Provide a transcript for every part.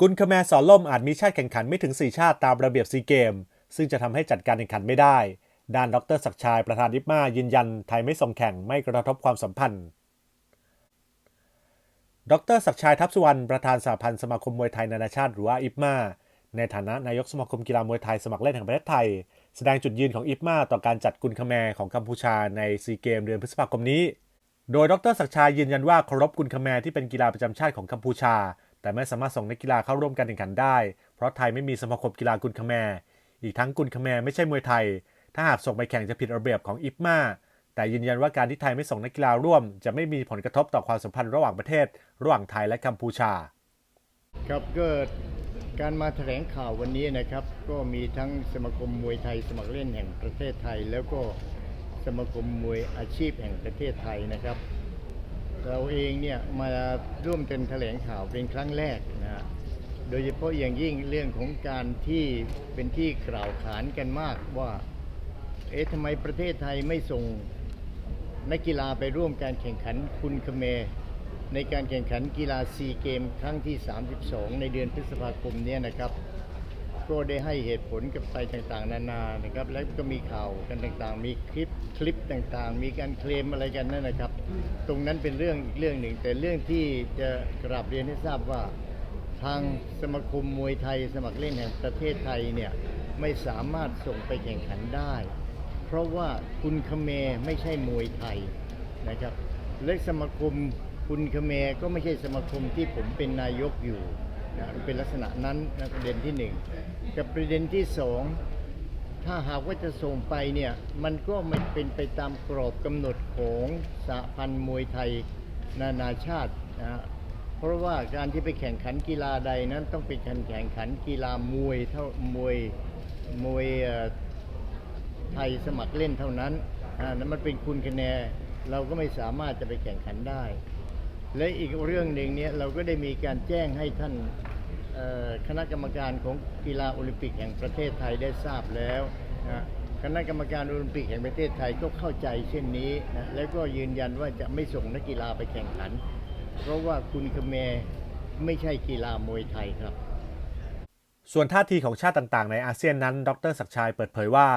กุนคแมสอนล่มอาจมีชาติแข่งขันไม่ถึง 4 ชาติตามระเบียบซีเกม ซึ่งจะทำให้จัดการแข่งขันไม่ได้ ด้านดรศักชัยประธานอิปมายืนยันไทยไม่ส่งแข่งไม่กระทบความสัมพันธ์ ดรศักชัยทัพสุวรรณประธานสหพันธ์สมาคมมวยไทยนานาชาติหรือว่าอิปมาในฐานะนายกสมาคมกีฬามวยไทยสมัครเล่นแห่งประเทศไทย แสดงจุดยืนของอิปมาต่อการจัดกุนคแมของกัมพูชาในซีเกมเดือนพฤษภาคมนี้ โดยดรศักชัยยืนยันว่าเคารพกุนคแมที่เป็นกีฬาประจำชาติของกัมพูชา แต่ไม่สามารถส่งนักกีฬาเข้าร่วมการแข่งขันได้ เพราะไทยไม่มีสมาคมกีฬากุนคแมอีกทั้งกุนคแมไม่ใช่มวยไทย ถ้าหากส่งไปแข่งจะผิดระเบียบของอิปมาแต่ยืนยันว่าการที่ไทยไม่ส่งนักกีฬาร่วม จะไม่มีผลกระทบต่อความสัมพันธ์ระหว่างประเทศ ระหว่างไทยและกัมพูชา ครับก็การมาแถลงข่าววันนี้นะครับ ก็มีทั้งสมาคมมวยไทย สมัครเล่นแห่งประเทศไทย แล้วก็สมาคมมวยอาชีพแห่งประเทศไทยนะครับ เราเองเนี่ยมาร่วมกันแถลงข่าวเป็นครั้งแรกนะฮะโดยเฉพาะอย่างยิ่งเรื่องของการที่เป็นที่กล่าวขานกันมากว่า เอ๊ะทำไมประเทศไทยไม่ส่งนักกีฬาไปร่วมการแข่งขันคุณคเม ในการแข่งขันกีฬาซีเกมครั้งที่ 32 ในเดือนพฤษภาคมเนี้นะครับ ก็ได้ให้เหตุผลกับไปต่างๆ นานานะครับ แล้วก็มีข่าวกันต่างๆ มีคลิปคลิปต่างๆ มีการเคลมอะไรกันนั่นนะครับ ตรงนั้นเป็นเรื่องอีกเรื่องหนึ่ง แต่เรื่องที่จะกราบเรียนให้ทราบว่า ทางสมาคมมวยไทย สมัครเล่นแห่งประเทศไทยเนี่ยไม่สามารถส่งไปแข่งขันได้ เพราะว่าคุณคเมไม่ใช่มวยไทยนะครับและสมาคมคุณคเมก็ไม่ใช่สมาคมที่ผมเป็นนายกอยู่ นะเป็นลักษณะนั้นนะประเด็นที่หนึ่งกับประเด็นที่สองถ้าหากว่าจะส่งไปเนี่ยมันก็ไม่เป็นไปตามกรอบกำหนดของสหพันธ์มวยไทยนานาชาตินะเพราะว่าการที่ไปแข่งขันกีฬาใดนั้นต้องเป็นการแข่งขันกีฬามวยเท่ามวยมวยไทยสมัครเล่นเท่านั้นอ่านั้นมันเป็นคุณคะแนนเราก็ไม่สามารถจะไปแข่งขันได้ และอีกเรื่องหนึ่งเนี่ยเราก็ได้มีการแจ้งให้ท่านคณะกรรมการของกีฬาโอลิมปิกแห่งประเทศไทยได้ทราบแล้วนะคณะกรรมการโอลิมปิกแห่งประเทศไทยก็เข้าใจเช่นนี้นะแล้วก็ยืนยันว่าจะไม่ส่งนักกีฬาไปแข่งขัน เพราะว่าคุณคเมไม่ใช่กีฬามวยไทยครับ ส่วนท่าทีของชาติต่างๆ ในอาเซียนนั้น ดรศักชัยเปิดเผยว่า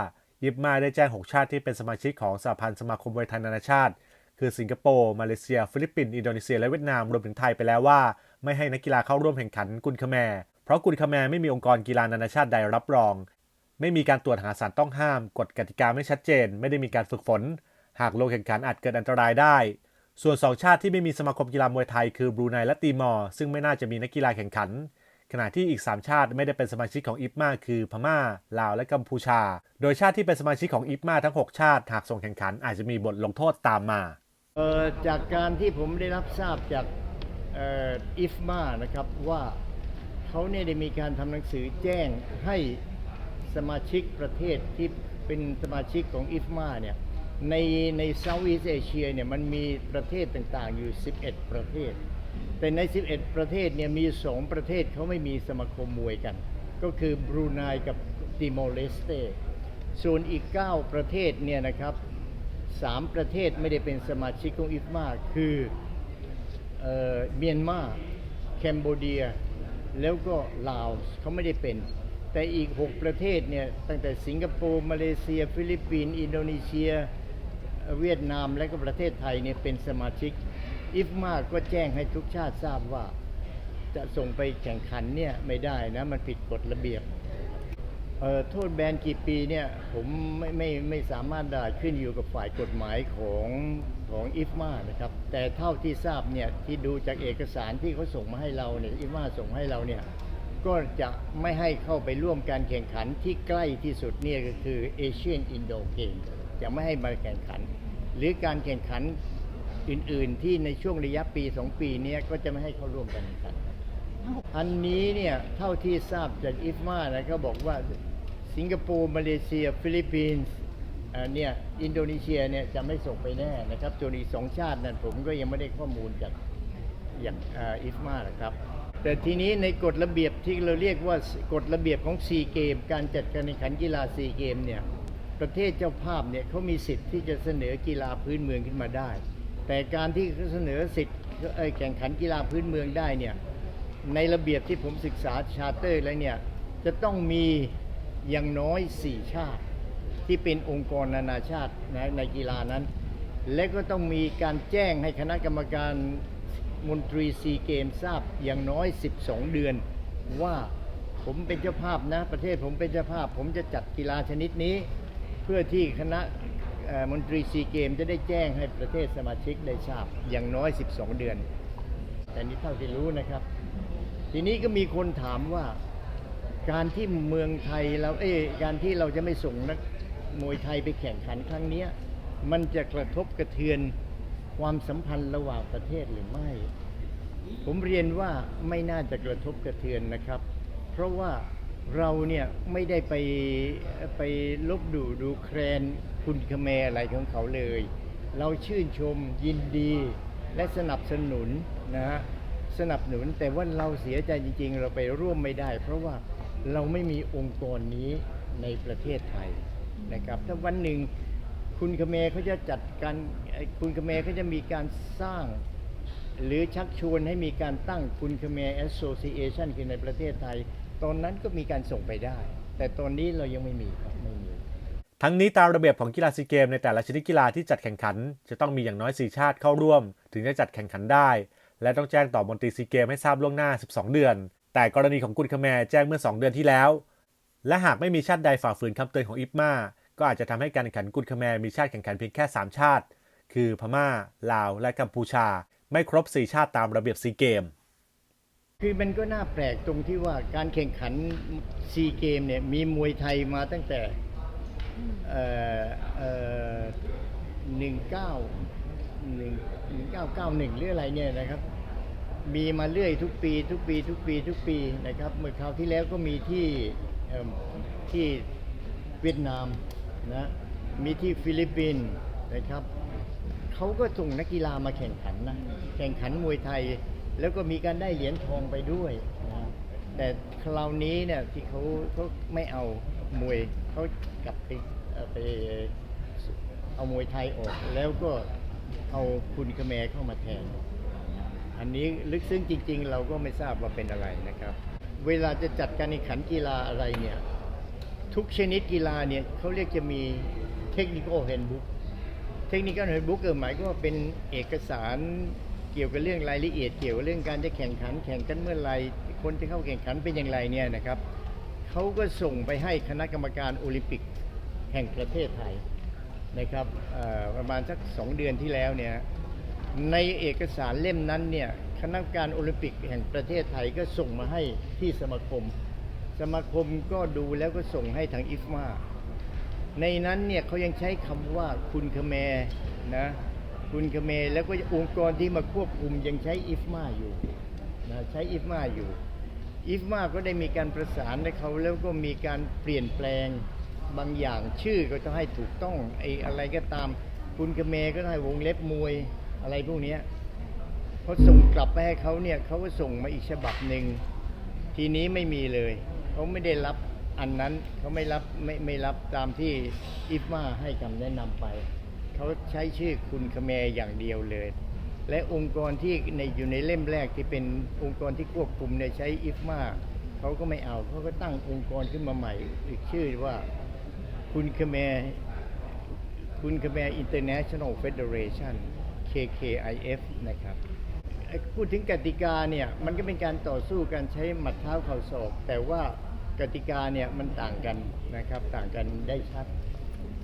ยิปมาได้แจ้ง 6 ชาติที่เป็นสมาชิกของสหพันธ์สมาคมมวยไทยนานาชาติ คือสิงคโปร์ มาเลเซีย ฟิลิปปินส์อินโดนีเซียและเวียดนามรวมถึงไทยไปแล้วว่า ไม่ให้นักกีฬาเข้าร่วมแข่งขันกุนคแมร์เพราะกุนคแมร์ไม่มีองค์กรกีฬานานาชาติใดรับรอง ไม่มีการตรวจหาสารต้องห้าม กฎกติกาไม่ชัดเจน ไม่ได้มีการฝึกฝน หากลงแข่งขันอาจเกิดอันตรายได้ ส่วนสองชาติที่ไม่มีสมาคมกีฬามวยไทยคือบรูไนและตีมอร์ซึ่งไม่น่าจะมีนักกีฬาแข่งขันขณะที่อีก 3 ชาติไม่ได้เป็นสมาชิกของอิปมาคือพม่า ลาว และกัมพูชา โดยชาติที่เป็นสมาชิกของอิปมาทั้ง 6 ชาติ หากส่งแข่งขันอาจจะมีบทลงโทษตามมา เอ่อจากการที่ผมได้รับทราบจากอิฟมานะครับว่าเขาเนี่ยได้มีการทำหนังสือแจ้งให้สมาชิกประเทศที่เป็นสมาชิกของอิฟมาเนี่ยในในเซาท์อีสเอเชียเนี่ยมันมีประเทศต่างๆอยู่ 11 ประเทศ แต่ใน 11 ประเทศเนี่ยมี 2 ประเทศเขาไม่มีสมาคมมวยกัน ก็คือบรูไนกับติโมเลสเตส่วนอีก 9 ประเทศเนี่ยนะครับ สามประเทศไม่ได้เป็นสมาชิกของอิฟมาคือเมียนมาแคนโบเดีย แล้วก็ลาวเขาไม่ได้เป็น แต่อีก 6 ประเทศเนี่ย ตั้งแต่สิงคโปร์ มาเลเซีย ฟิลิปปินส์อินโดนีเซีย เวียดนามและก็ประเทศไทยเนี่ยเป็นสมาชิกอิฟมาก็แจ้งให้ทุกชาติทราบว่า จะส่งไปแข่งขันเนี่ยไม่ได้นะ มันผิดกฎระเบียบ เอ่อโทษแบนกี่ปีเนี่ยผมไม่ไม่ไม่สามารถได้ขึ้นอยู่กับฝ่ายกฎหมายของของอิฟมานะครับ แต่เท่าที่ทราบเนี่ยที่ดูจากเอกสารที่เขาส่งมาให้เราเนี่ยอิฟมาส่งให้เราเนี่ยก็จะไม่ให้เข้าไปร่วมการแข่งขันที่ใกล้ที่สุดเนี่ยก็คือเอเชียนอินโดเกมจะไม่ให้มาแข่งขัน หรือการแข่งขันอื่น ๆ ที่ในช่วงระยะปี 2 ปีเนี้ก็จะไม่ให้เข้าร่วมการแข่งขัน อันนี้เนี่ย เท่าที่ทราบจากอิฟมานะก็บอกว่าสิงคโปร์มาเลเซีย ฟิลิปปินส์เนี่ยอินโดนีเซียเนี่ยจะไม่ส่งไปแน่นะครับส่วนอีกสองชาตินั้นผมก็ยังไม่ได้ข้อมูลจากอย่างอิฟมานะครับ แต่ทีนี้ในกฎระเบียบที่เราเรียกว่ากฎระเบียบของซีเกมการจัดการแข่งขันกีฬาซีเกมเนี่ยประเทศเจ้าภาพเนี่ยเขามีสิทธิ์ที่จะเสนอกีฬาพื้นเมืองขึ้นมาได้ แต่การที่เขาเสนอสิทธิ์แข่งขันกีฬาพื้นเมืองได้เนี่ย ในระเบียบที่ผมศึกษาชาร์เตอร์แล้วเนี่ย จะต้องมีอย่างน้อย 4 ชาติ ที่เป็นองค์กรนานาชาตินะในกีฬานั้น และก็ต้องมีการแจ้งให้คณะกรรมการมนตรีซีเกมทราบอย่างน้อย 12 เดือน ว่าผมเป็นเจ้าภาพนะ ประเทศผมเป็นเจ้าภาพ ผมจะจัดกีฬาชนิดนี้ เพื่อที่คณะมนตรีซีเกมจะได้แจ้งให้ประเทศสมาชิกได้ทราบอย่างน้อย 12 เดือน แต่นี้เท่าที่รู้นะครับ ทีนี้ก็มีคนถามว่า การที่เมืองไทยเราเอ้ยการที่เราจะไม่ส่งนักมวยไทยไปแข่งขันครั้งเนี้ยมันจะกระทบกระเทือนความสัมพันธ์ระหว่างประเทศหรือไม่ ผมเรียนว่าไม่น่าจะกระทบกระเทือนนะครับ เพราะว่าเราเนี่ยไม่ได้ไปไปลบดูดูแคลนคุณคแมอะไรของเขาเลย เราชื่นชมยินดีและสนับสนุนนะฮะ สนับสนุนแต่ว่าเราเสียใจจริง ๆ เราไปร่วมไม่ได้ เพราะว่าเราไม่มีองค์กรนี้ในประเทศไทยนะครับถ้าวันหนึ่งคุณคแมเขาจะจัดการคุณคแมเขาจะมีการสร้าง หรือชักชวนให้มีการตั้งคุณคแม Association ขึ้นในประเทศไทย ตอนนั้นก็มีการส่งไปได้ แต่ตอนนี้เรายังไม่มีครับไม่มีทั้งนี้ตามระเบียบของกีฬาซีเกมในแต่ละชนิดกีฬาที่จัดแข่งขัน จะต้องมีอย่างน้อย 4 ชาติเข้าร่วม ถึงจะจัดแข่งขันได้ และต้องแจ้งต่อมนตรีซีเกมให้ทราบล่วงหน้า 12 เดือน แต่กรณีของกุนคาแมแจ้งเมื่อ 2 เดือนที่แล้ว และหากไม่มีชาติใดฝ่าฝืนคำเตือนของอิปมาก็อาจจะทำให้การแข่งขันกุนคาแมมีชาติแข่งขันเพียงแค่ 3 ชาติ คือพม่า ลาว และกัมพูชา ไม่ครบ 4 ชาติตามระเบียบซีเกม คือมันก็น่าแปลกตรงที่ว่าการแข่งขันซีเกมเนี่ยมีมวยไทยมาตั้งแต่หนึ่งเก้า หนึ่งหนึ่งเก้าเก้าหนึ่งหรืออะไรเนี่ยนะครับ มีมาเรื่อยทุกปี ทุกปี ทุกปี ทุกปีนะครับ เมื่อคราวที่แล้วก็มีที่ที่เวียดนามนะมีที่ฟิลิปปินส์นะครับเขาก็ส่งนักกีฬามาแข่งขันนะแข่งขันมวยไทย แล้วก็มีการได้เหรียญทองไปด้วยนะแต่คราวนี้เนี่ยที่เขาเขาไม่เอามวยเขากลับไปไปเอามวยไทยออกแล้วก็ เอาคุณคแมร์เข้ามาแทน อันนี้ลึกซึ้งจริง ๆ เราก็ไม่ทราบว่าเป็นอะไรนะครับ เวลาจะจัดการแข่งขันกีฬาอะไรเนี่ยทุกชนิดกีฬาเนี่ยเขาเรียกจะมีเทคนิค h ฮนบุ๊กเทคนิค h ฮนบุ๊กหมายก็ว่าเป็นเอกสารเกี่ยวกับเรื่องรายละเอียด เกี่ยวกับเรื่องการจะแข่งขัน แข่งกันเมื่อไรคนจะเข้าแข่งขันเป็นอย่างไรเนี่ยนะครับเขาก็ส่งไปให้คณะกรรมการโอลิมปิกแห่งประเทศไทย นะครับประมาณสักสองเดือนที่แล้วเนี่ยในเอกสารเล่มนั้นเนี่ยคณะกรรมการโอลิมปิกแห่งประเทศไทยก็ส่งมาให้ที่สมาคม สมาคมก็ดูแล้วก็ส่งให้ทางอิฟมาในนั้นเนี่ยเขายังใช้คำว่าคุณคแมนะคุณคแมแล้วก็องค์กรที่มาควบคุมยังใช้อิฟมาอยู่นะใช้อิฟมาอยู่อิฟมาก็ได้มีการประสานให้เขาแล้วก็มีการเปลี่ยนแปลง บางอย่างชื่อก็ต้องให้ถูกต้องไอ้อะไรก็ตาม คุณคแมก็ได้วงเล็บมวยอะไรพวกนี้ยพอส่งกลับไปให้เขาเนี่ยเขาก็ส่งมาอีกฉบับหนึ่งทีนี้ไม่มีเลยเขาไม่ได้รับอันนั้นเขาไม่รับไม่ไม่รับตามที่อิฟมาให้คำแนะนำไปเขาใช้ชื่อคุณคแมอย่างเดียวเลย และองค์กรที่ในอยู่ในเล่มแรกที่เป็นองค์กรที่ควบคุมเนี่ยใช้อิฟมาเขาก็ไม่เอาเขาก็ตั้งองค์กรขึ้นมาใหม่ อีกชื่อว่า คุณคมรคุณคแมร์ International Federation KKIF นะครับพูดถึงกติกาเนี่ยมันก็เป็นการต่อสู้การใช้หมัดเท้าเข่าศอก แต่ว่ากติกาเนี่ยมันต่างกันนะครับต่างกันได้ชัด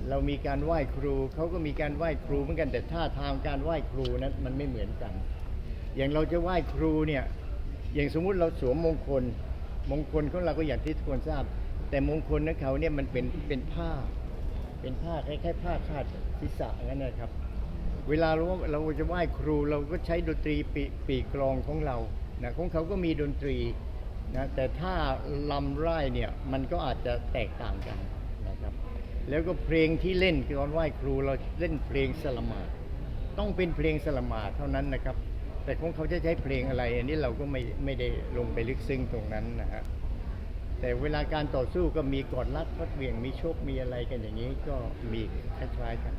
เรามีการไหว้ครูเขาก็มีการไหว้ครูเหมือนกันแต่ท่าทางการไหว้ครูนั้นมันไม่เหมือนกัน อย่างเราจะไหว้ครูเนี่ยอย่างสมมุติเราสวมมงคลมงคลของเราก็อย่างที่ทุกคนทราบ แต่มงคลของเขาเนี่ยมันเป็นเป็นผ้า เป็นผ้าคล้ายๆผ้าคาดศีรษะงั้นนะครับ เวลาเราเราจะไหว้ครูเราก็ใช้ดนตรีปีปีกลองของเรานะของเขาก็มีดนตรีนะแต่ถ้าลำไร่เนี่ยมันก็อาจจะแตกต่างกันนะครับ แล้วก็เพลงที่เล่นตอนไหว้ครูเราเล่นเพลงสลมาดต้องเป็นเพลงสลมาดเท่านั้นนะครับ แต่ของเขาจะใช้เพลงอะไร อันนี้เราก็ไม่ไม่ได้ลงไปลึกซึ้งตรงนั้นนะฮะ แต่เวลาการต่อสู้ก็มีกอดรัดฟัดเหวี่ยงมีโชคมีอะไรกันอย่างนี้ก็มีคล้ายๆกัน